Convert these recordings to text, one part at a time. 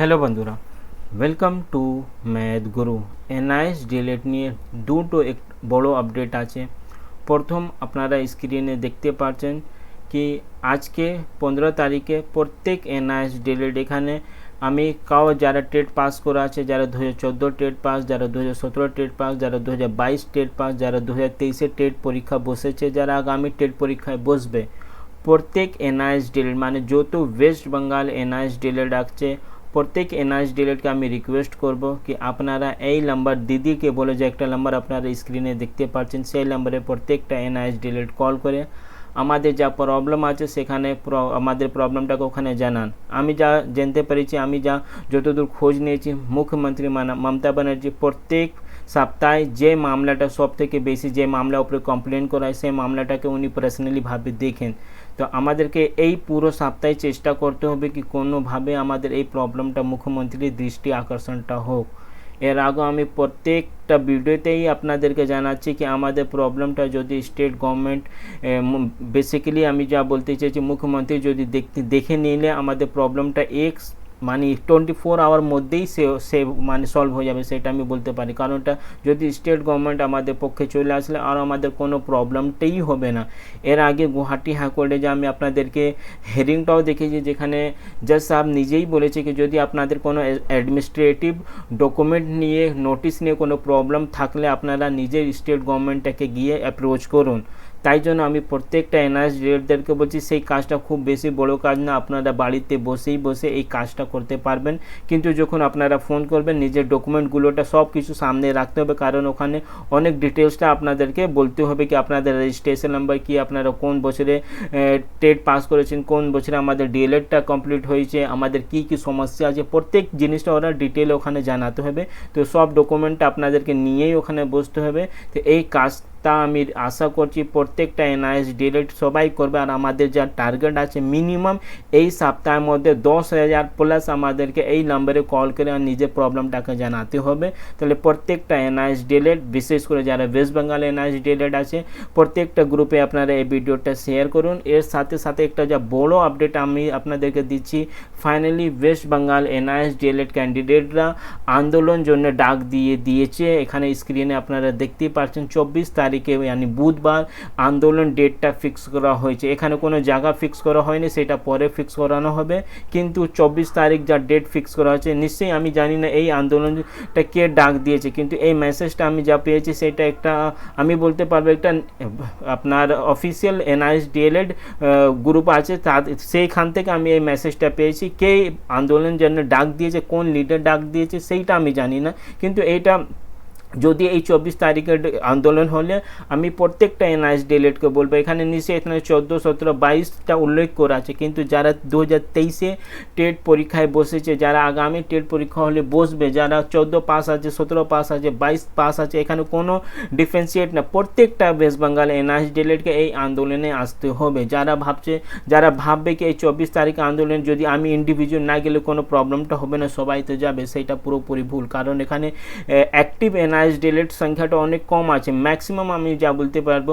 Hello বন্ধুরা welcome to math Guru NIS delete নিয়ে দুটো এক বড় আপডেট আছে। প্রথম আপনারা স্ক্রিনে দেখতে পাচ্ছেন কি আজকে পনেরো তারিখে প্রত্যেক এনআইএস ডিলেট এখানে আমি কাও যারা টেট পাস করা আছে, যারা দু হাজার চোদ্দ টেট পাস, যারা দু হাজার সতেরো টেট পাস, যারা দু হাজার বাইশ টেট পাস, যারা দু হাজার তেইশে টেট পরীক্ষা বসেছে, যারা আগামী টেট পরীক্ষায় বসবে, প্রত্যেক এনআইএস ডিলেট মানে যত ওয়েস্ট বেঙ্গল এনআইএস ডিলেট ডাকছে প্রত্যেক এনআইএস ডিলেটকে আমি রিকোয়েস্ট করব কি আপনারা এই নাম্বার দিদিকে বলে যে একটা নাম্বার আপনারা স্ক্রিনে দেখতে পাচ্ছেন, সেই নাম্বারে প্রত্যেকটা এনআইএস ডিলেট কল করে আমাদের যা প্রবলেম আছে সেখানে আমাদের প্রবলেমটাকে ওখানে জানান। আমি যা জানতে পেরেছি, আমি যা যতদূর খোঁজ নিয়েছি, মুখ্যমন্ত্রী মানা, মমতা ব্যানার্জি প্রত্যেক সপ্তাহে যে মামলাটা সব থেকে বেশি যে মামলা উপরে কমপ্লেন করা হয়, সেই মামলাটাকে উনি পার্সোনালিভাবে দেখেন। তো আমাদেরকে এই পুরো সপ্তাহে চেষ্টা করতে হবে কি কোনোভাবে আমাদের এই প্রবলেমটা মুখ্যমন্ত্রীর দৃষ্টি আকর্ষণটা হোক। এর আগে আমি প্রত্যেকটা ভিডিওতেই আপনাদেরকে জানাচ্ছি কি আমাদের প্রবলেমটা যদি স্টেট গভর্নমেন্ট বেসিক্যালি আমি যা বলতে চাইছি মুখ্যমন্ত্রী যদি দেখতে, দেখে নিলে আমাদের প্রবলেমটা এক মানে টোয়েন্টি ফোর আওয়ার মধ্যেই সে সে মানে সলভ হয়ে যাবে, সেটা আমি বলতে পারি। কারণ কারণটা যদি স্টেট গভর্নমেন্ট আমাদের পক্ষে চলে আসলে আর আমাদের কোনো প্রবলেমটাই হবে না। এর আগে গুয়াহাটি হাইকোর্টে যে আমি আপনাদেরকে হেরিংটাও দেখেছি, যেখানে জাজ সাহেব নিজেই বলেছে কি, যদি আপনাদের কোনো অ্যাডমিনিস্ট্রেটিভ ডকুমেন্ট নিয়ে নোটিশ নিয়ে কোনো প্রবলেম থাকলে আপনারা নিজের স্টেট গভর্নমেন্টটাকে গিয়ে অ্যাপ্রোচ করুন। তাই জন্য আমি প্রত্যেকটা এনআরএস ডিরেক্টরকে বলছি, সেই কাজটা খুব বেশি বড় কাজ না। আপনারা বাড়িতে বসেই বসে এই কাজটা করতে পারবেন। কিন্তু যখন আপনারা ফোন করবেন, নিজের ডকুমেন্টগুলোটা সব কিছু সামনে রাখতে হবে। কারণ ওখানে অনেক ডিটেলসটা আপনাদেরকে বলতে হবে কি, আপনাদের রেজিস্ট্রেশন নাম্বার কি, আপনারা কোন বছরে টেট পাস করেছেন, কোন বছরে আমাদের ডিএলএডটা কমপ্লিট হয়েছে, আমাদের কি কি সমস্যা আছে। প্রত্যেক জিনিসটা ওরা ডিটেল ওখানে জানাতে হবে। তো সব ডকুমেন্টটা আপনাদেরকে নিয়েই ওখানে বসতে হবে। তো এই কাজটা আমি আশা করছি প্রত্যেকটা এনআইএস ডিলেট সবাই করবে আর আমাদের যা টার্গেট আছে মিনিমাম এই সপ্তাহের মধ্যে দশ হাজার প্লাস আমাদেরকে এই নাম্বারে কল করে আর নিজের প্রবলেমটাকে জানাতে হবে। তাহলে প্রত্যেকটা এনআইএস ডিলেট বিশেষ করে যারা ওয়েস্ট বেঙ্গল এনআইএস ডিলেট আছে, প্রত্যেকটা গ্রুপে আপনারা এই ভিডিওটা শেয়ার করুন। এর সাথে সাথে একটা যা বড় আপডেট আমি আপনাদেরকে দিচ্ছি finally West Bengal NIS DLEd ক্যান্ডিডেটরা আন্দোলন জন্য ডাক দিয়ে দিয়েছে। এখানে স্ক্রিনে আপনারা দেখতেই পাচ্ছেন, চব্বিশ তারিখে মানে বুধবার আন্দোলন ডেটটা ফিক্স করা হয়েছে। এখানে কোনো জায়গা ফিক্স করা হয়নি, সেটা পরে ফিক্স করানো হবে। কিন্তু চব্বিশ তারিখ যা ডেট ফিক্স করা হয়েছে, নিশ্চয়ই আমি জানি না এই আন্দোলনটা কে ডাক দিয়েছে। কিন্তু এই মেসেজটা আমি যা পেয়েছি, সেটা একটা, আমি বলতে পারব একটা, আপনার অফিসিয়াল এনআইএস ডিএলএড গ্রুপ আছে, তার, সেইখান থেকে আমি এই মেসেজটা পেয়েছি। কে আন্দোলন জন্য ডাক দিয়েছে, কোন লিডার ডাক দিয়েছে, সেইটা আমি জানি না। কিন্তু এইটা যদি এই চব্বিশ তারিখের আন্দোলন হলে আমি প্রত্যেকটা এনআইএস ডিলেটকে বলব। এখানে নিশ্চয়ই এখানে চোদ্দ, সতেরো, বাইশটা উল্লেখ করা আছে। কিন্তু যারা দু হাজার তেইশে টেট পরীক্ষায় বসেছে, যারা আগামী টেট পরীক্ষা হলে বসবে, যারা চোদ্দ পাস আছে, সতেরো পাস আছে, বাইশ পাস আছে, এখানে কোনো ডিফারেন্সিয়েট না। প্রত্যেকটা ওয়েস্ট বেঙ্গল এনআইএস ডিলেটকে এই আন্দোলনে আসতে হবে। যারা ভাবছে, যারা ভাববে কি এই চব্বিশ তারিখ আন্দোলন যদি আমি ইন্ডিভিজুয়াল না গেলে কোনো প্রবলেমটা হবে না, সবাই তো যাবে। সেটা পুরোপুরি ভুল। কারণ এখানে অ্যাক্টিভ এনআই এনআইএস ডিলেট সংখ্যাটা অনেক কম আছে। ম্যাক্সিমাম আমি যা বলতে পারব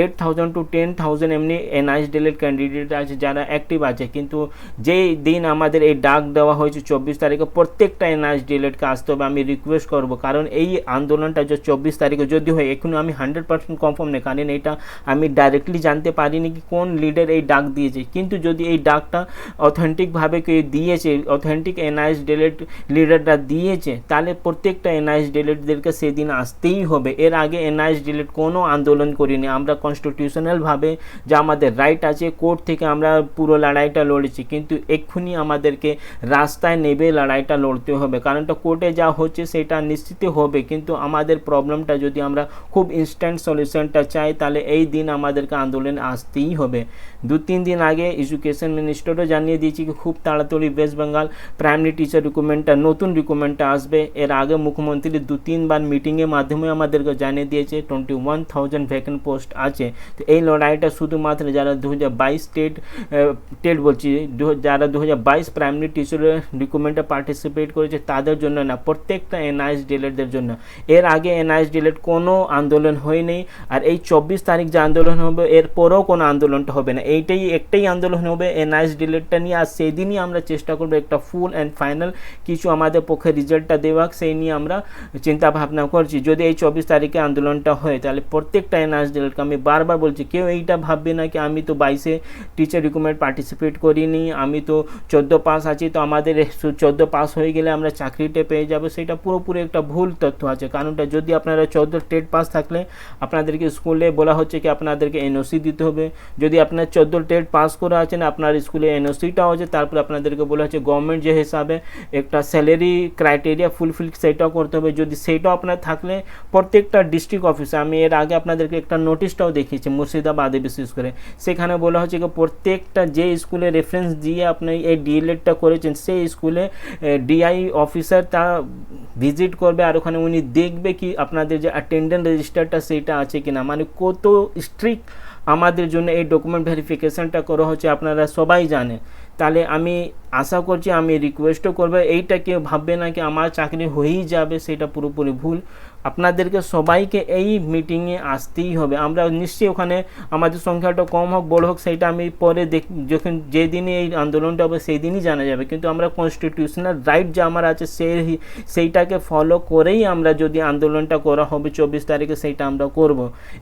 eight thousand to ten thousand এমনি এনআইএস ডিলেট ক্যান্ডিডেট আছে, যারা অ্যাক্টিভ আছে। কিন্তু যেই দিন আমাদের এই ডাক দেওয়া হয়েছে চব্বিশ তারিখে, প্রত্যেকটা এনআইএস ডিলেটকে আসতে হবে, আমি রিকোয়েস্ট করব। কারণ এই আন্দোলনটা যে চব্বিশ তারিখে যদি হয় এখনও আমি হান্ড্রেড পার্সেন্ট কনফার্ম নেই। কারণ এটা আমি ডাইরেক্টলি জানতে পারিনি কি কোন লিডার এই ডাক দিয়েছে। কিন্তু যদি এই ডাকটা অথেন্টিকভাবে কেউ দিয়েছে অথেন্টিক এনআইএস ডিলেট লিডারটা দিয়েছে, তাহলে প্রত্যেকটা এনআইএস ডিলেটদের আমাদেরকে সেদিন আসতেই হবে। এর আগে এনআইএস ডিলেট কোনো আন্দোলন করিনি। আমরা কনস্টিটিউশনালভাবে যা আমাদের রাইট আছে কোর্ট থেকে আমরা পুরো লড়াইটা লড়েছি। কিন্তু এক্ষুনি আমাদেরকে রাস্তায় নেবে লড়াইটা লড়তে হবে। কারণটা কোর্টে যা হচ্ছে সেটা নিশ্চিত হবে। কিন্তু আমাদের প্রবলেমটা যদি আমরা খুব ইনস্ট্যান্ট সলিউশনটা চাই, তাহলে এই দিন আমাদেরকে আন্দোলনে আসতেই হবে। দু তিন দিন আগে এডুকেশন মিনিস্টারও জানিয়ে দিয়েছি কি, খুব তাড়াতাড়ি ওয়েস্ট বেঙ্গল প্রাইমারি টিচার রিক্রুটমেন্টটা নতুন রিক্রুটমেন্টটা আসবে। এর আগে মুখ্যমন্ত্রী দু তিনবার প্রথমবার মিটিংয়ের মাধ্যমে আমাদেরকে জানিয়ে দিয়েছে twenty one thousand vacant post আছে। তো এই লড়াইটা শুধুমাত্র যারা দু হাজার বাইশ টেট টেট বলছি যারা দু হাজার বাইশ প্রাইমারি টিচারের রিক্রুটমেন্টে পার্টিসিপেট করেছে, তাদের জন্য না, প্রত্যেকটা এনআইএস ডিলেটদের জন্য। এর আগে এনআইএস ডিলেট কোনো আন্দোলন হয়নি, আর এই চব্বিশ তারিখ যে আন্দোলন হবে, এর পরেও কোনো আন্দোলনটা হবে না। এইটাই, একটাই আন্দোলন হবে এনআইএস ডিলেটটা নিয়ে, আর সেদিনই আমরা চেষ্টা করব একটা ফুল অ্যান্ড ফাইনাল কিছু আমাদের পক্ষে রেজাল্টটা দেওয়া সেই নিয়ে আমরা চিন্তা ভাবনা করছি, যদি এই চব্বিশ তারিখে আন্দোলনটা হয়, তাহলে প্রত্যেকটা এনআইএস ডিলেটকে আমি বারবার বলছি, কেউ এইটা ভাববে না কি আমি তো বাইশে টিচার রিক্রুটমেন্ট পার্টিসিপেট করিনি, আমি তো চোদ্দ পাস আছি, তো আমাদের চোদ্দ পাস হয়ে গেলে আমরা চাকরিটা পেয়ে যাব, সেটা পুরোপুরি একটা ভুল তথ্য আছে। কারণটা যদি আপনারা চোদ্দ টেট পাস থাকলে, আপনাদেরকে স্কুলে বলা হচ্ছে কি আপনাদেরকে এনওসি দিতে হবে। যদি আপনার চোদ্দ টেট পাস করে আছেন আপনার স্কুলে এনওসিটাও আছে, তারপর আপনাদেরকে বলা হচ্ছে গভর্নমেন্ট যে হিসাবে একটা স্যালারি ক্রাইটেরিয়া ফুলফিল সেটাও করতে হবে। যদি সেটাও আপনার থাকলে প্রত্যেকটা ডিস্ট্রিক্ট অফিসে আমি এর আগে আপনাদেরকে একটা নোটিশটাও দেখিয়েছি, মুর্শিদাবাদে বিশেষ করে। সেখানে বলা হচ্ছে কি, প্রত্যেকটা যে স্কুলে রেফারেন্স দিয়ে আপনি এই ডিএলএডটা করেছেন, সেই স্কুলে ডিআই অফিসার তা ভিজিট করবে আর ওখানে উনি দেখবে কি আপনাদের যে অ্যাটেন্ডেন্ট রেজিস্টারটা সেইটা আছে কি না মানে কত স্ট্রিক্ট আমাদের জন্য এই ডকুমেন্ট ভেরিফিকেশনটা করা হচ্ছে, আপনারা সবাই জানে তাহলে আমি আশা করছি আমি রিকোয়েস্টও করব, এইটা কেউ ভাববে না কি আমার চাকরি হয়েই যাবে, সেটা পুরোপুরি ভুল। আপনাদেরকে সবাইকে এই মিটিংয়ে আসতেই হবে। আমরা নিশ্চয়ই ওখানে আমাদের সংখ্যাটা কম হোক, বড় হোক, সেটা আমি পরে দেখ, যখন যেদিনই এই আন্দোলনটা হবে সেই দিনই জানা যাবে। কিন্তু আমরা কনস্টিটিউশনাল রাইট যে আমার আছে, সেই, সেইটাকে ফলো করেই আমরা যদি আন্দোলনটা করা হবে, চব্বিশ তারিখে সেইটা আমরা করব।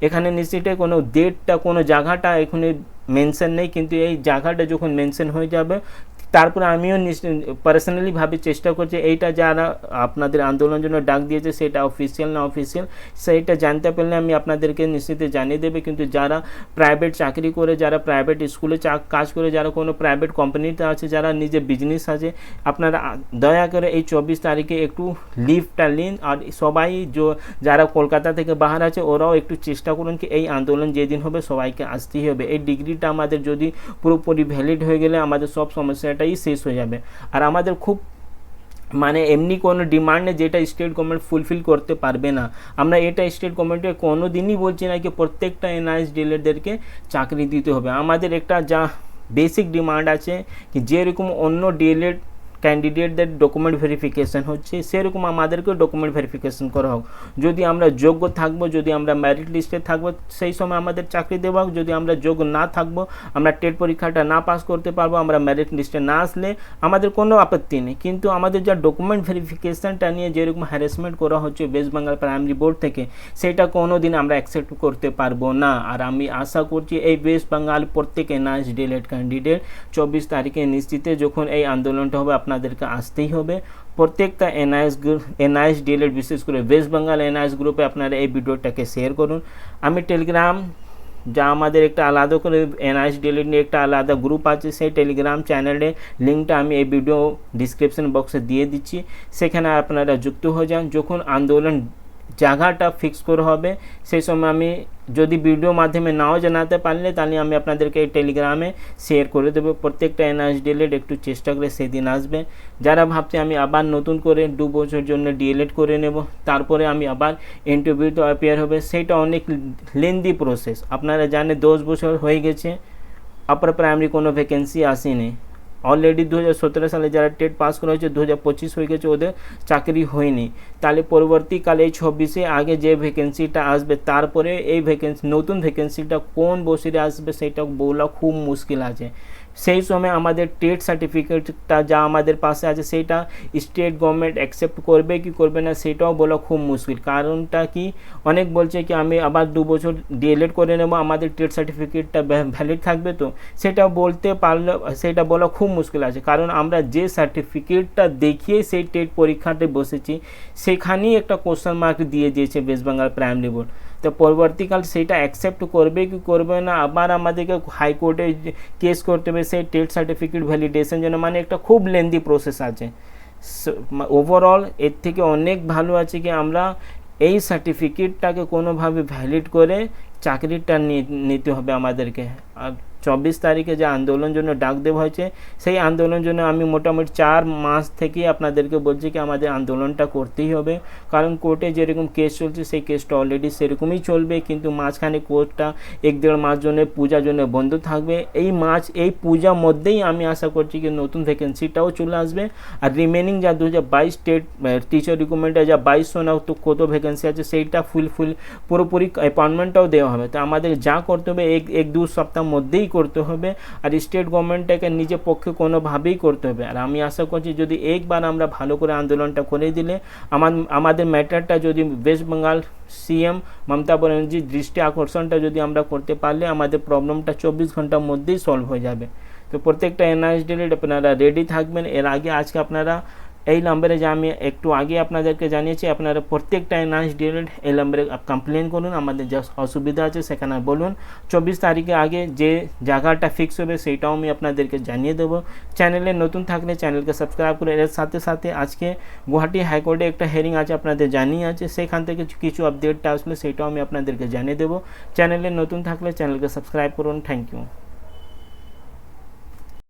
এখানে নিশ্চিতই কোনো ডেটটা কোনো জায়গাটা এখানে মেনশন নেই কিন্তু এই জায়গাটা যখন মেনশন হয়ে যাবে তারপরে আমিও পার্সোনালি ভাবে চেষ্টা করছি, এইটা যারা আপনাদের আন্দোলনের জন্য ডাক দিয়েছে, সেটা অফিসিয়াল না অফিসিয়াল সেইটা জানতে পারলে আমি আপনাদেরকে নিশ্চিত জানিয়ে দেবে। কিন্তু যারা প্রাইভেট চাকরি করে, যারা প্রাইভেট স্কুলে কাজ করে, যারা কোনো প্রাইভেট কোম্পানিতে আছে, যারা নিজে বিজনেস আছে, আপনারা দয়া করে এই চব্বিশ তারিখে একটু লিভটা নিন। আর সবাই যারা কলকাতা থেকে বাহার আছে, ওরাও একটু চেষ্টা করুন কি এই আন্দোলন যেদিন হবে, সবাইকে আসতেই হবে। এই ডিগ্রিটা আমাদের যদি পুরোপুরি ভ্যালিড হয়ে গেলে, আমাদের সব সমস্যাটাই শেষ হয়ে যাবে। আর আমাদের খুব মানে এমনি কোনো ডিমান্ড যেটা স্টেট গভর্নমেন্ট ফুলফিল করতে পারবে না, আমরা এটা স্টেট গভর্নমেন্টে কোনো দিনই বলছি না কি প্রত্যেকটা এনআইএস ডিলারদেরকে চাকরি দিতে হবে। আমাদের একটা যা বেসিক ডিমান্ড আছে কি যেরকম অন্য ডিএলএড ক্যান্ডিডেটদের ডকুমেন্ট ভেরিফিকেশন হচ্ছে, সেরকম আমাদেরকেও ডকুমেন্ট ভেরিফিকেশন করা হোক। যদি আমরা যোগ্য থাকব, যদি আমরা মেরিট লিস্টে থাকব, সেই সময় আমাদের চাকরি দেওয়া হোক। যদি আমরা যোগ্য না থাকব, আমরা টেট পরীক্ষাটা না পাস করতে পারব, আমরা মেরিট লিস্টে না আসলে আমাদের কোনো আপত্তি নেই। কিন্তু আমাদের যা ডকুমেন্ট ভেরিফিকেশনটা নিয়ে যেরকম হ্যারাসমেন্ট করা হচ্ছে ওয়েস্ট বেঙ্গল প্রাইমারি বোর্ড থেকে, সেটা কোনো দিন আমরা অ্যাকসেপ্ট করতে পারব না। আর আমি আশা করছি এই ওয়েস্ট বেঙ্গল প্রত্যেক এনআইএস ডিলেট ক্যান্ডিডেট চব্বিশ তারিখে নিশ্চিতে যখন এই আন্দোলনটা হবে আপনাদেরকে আসতেই হবে। প্রত্যেকটা এনআইএস এনআইএস ডিএলএড বিশেষ করে ওয়েস্ট বেঙ্গল এনআইএস গ্রুপে আপনারা এই ভিডিওটাকে শেয়ার করুন। আমি টেলিগ্রাম যা আমাদের একটা আলাদা করে এনআইএস ডিএলএড নিয়ে একটা আলাদা গ্রুপ আছে, সেই টেলিগ্রাম চ্যানেলে লিঙ্কটা আমি এই ভিডিও ডিসক্রিপশন বক্সে দিয়ে দিচ্ছি। সেখানে আপনারা যুক্ত হয়ে যান। যখন আন্দোলন জায়গাটা ফিক্স করা হবে। সেই সময় আমি যদি ভিডিও মাধ্যমে নাও জানাতে পারলে, তাহলে আমি আপনাদেরকে এই টেলিগ্রামে শেয়ার করে দেবো। প্রত্যেকটা এনআইএস ডিএলএড একটু চেষ্টা করে সেদিন আসবে। যারা ভাবছে আমি আবার নতুন করে দু বছর জন্য ডিএলএড করে নেব, তারপরে আমি আবার ইন্টারভিউতে অ্যাপিয়ার হবে, সেটা অনেক লেন্দি প্রসেস আপনারা জানে দশ বছর হয়ে গেছে আপার প্রাইমারি কোনো ভ্যাকেন্সি আসেনি। অলরেডি দু সালে যারা টেট পাস করা হয়েছে দু হাজার পঁচিশ হয়ে গেছে ওদের চাকরি হয়নি। তাহলে পরবর্তীকালে এই ছব্বিশে আগে যে ভ্যাকেন্সিটা আসবে, তারপরে এই ভ্যাকেন্সি নতুন ভ্যাকেন্সিটা কোন বসিরে আসবে, সেটা বলা খুব মুশকিল আছে। সেই সময় আমাদের টেট সার্টিফিকেটটা যা আমাদের পাশে আছে, সেটা স্টেট গভর্নমেন্ট অ্যাকসেপ্ট করবে কি করবে না, সেটাও বলা খুব মুশকিল। কারণটা কি? অনেক বলছে কি, আমি আবার দু বছর ডিএলএড করে নেব, আমাদের টেট সার্টিফিকেটটা ভ্যালিড থাকবে তো? সেটা বলতে পারলে, সেটা বলা খুব মুশকিল আছে। কারণ আমরা যে সার্টিফিকেটটা দেখিয়ে সেই টেট পরীক্ষাতে বসেছি, সেখানেই একটা কোশ্চেন মার্ক দিয়ে দিয়েছে ওয়েস্ট বেঙ্গল প্রাইমারি বোর্ড তো পরবর্তীকাল সেটা অ্যাকসেপ্ট করবে কি করবে না, আবার আমাদেরকে হাইকোর্টে কেস করতে হবে। সেই টেট সার্টিফিকেট ভ্যালিডেশন জন্য মানে একটা খুব লেন্দি প্রসেস আছে। ওভারঅল এর থেকে অনেক ভালো আছে কি আমরা এই সার্টিফিকেটটাকে কোনোভাবে ভ্যালিড করে চাকরিটা নিতে হবে আমাদেরকে। আর চব্বিশ তারিখে যে আন্দোলন জন্য ডাক দেওয়া হয়েছে, সেই আন্দোলনের জন্য আমি মোটামুটি চার মাস থেকে আপনাদেরকে বলছি কি, আমাদের আন্দোলনটা করতেই হবে। কারণ কোর্টে যেরকম কেস চলছে, সেই কেসটা অলরেডি সেরকমই চলবে, কিন্তু মাঝখানে কোর্টটা এক দেড় মাস জন্য, পূজার জন্য বন্ধ থাকবে। এই মাস, এই পূজার মধ্যেই আমি আশা করছি কি, নতুন ভ্যাকেন্সিটাও চলে আসবে। আর রিমেনিং যা দু হাজার বাইশ স্টেট টিচার রিক্রুটমেন্টে যা বাইশশো না তো কত ভ্যাকেন্সি আছে, সেইটা ফুল ফুল পুরোপুরি অ্যাপয়েন্টমেন্টটাও দেওয়া হবে। তো আমাদের যা করতে হবে, এক এক দু সপ্তাহ মধ্যেই করতে হবে আর স্টেট গভর্নমেন্টটাকে নিজের পক্ষে কোনোভাবেই করতে হবে। আর আমি আশা করছি যদি একবার আমরা ভালো করে আন্দোলনটা করে দিলে, আমার, আমাদের ম্যাটারটা যদি ওয়েস্ট বেঙ্গল সিএম মমতা ব্যানার্জির দৃষ্টি আকর্ষণটা যদি আমরা করতে পারলে, আমাদের প্রবলেমটা চব্বিশ ঘণ্টার মধ্যেই সলভ হয়ে যাবে। তো প্রত্যেকটা এনআইএস ডিলেট আপনারা রেডি থাকবেন। এর আগে আজকে আপনারা এই নম্বরে যে আমি একটু আগে আপনাদেরকে জানিয়েছি, আপনারা প্রত্যেকটা এনআইএস ডিলেট এই নম্বরে কমপ্লেন করুন, আমাদের যা অসুবিধা আছে সেখানে বলুন। চব্বিশ তারিখে আগে যে জায়গাটা ফিক্স হবে সেইটাও আমি আপনাদেরকে জানিয়ে দেবো। চ্যানেলে নতুন থাকলে চ্যানেলকে সাবস্ক্রাইব করে এর সাথে সাথে আজকে গুয়াহাটি হাইকোর্টে একটা হেয়ারিং আছে, আপনাদের জানিয়ে আছে। সেখান থেকে কিছু আপডেটটা আসলে সেইটাও আমি আপনাদেরকে জানিয়ে দেবো। চ্যানেলে নতুন থাকলে চ্যানেলকে সাবস্ক্রাইব করুন। Thank you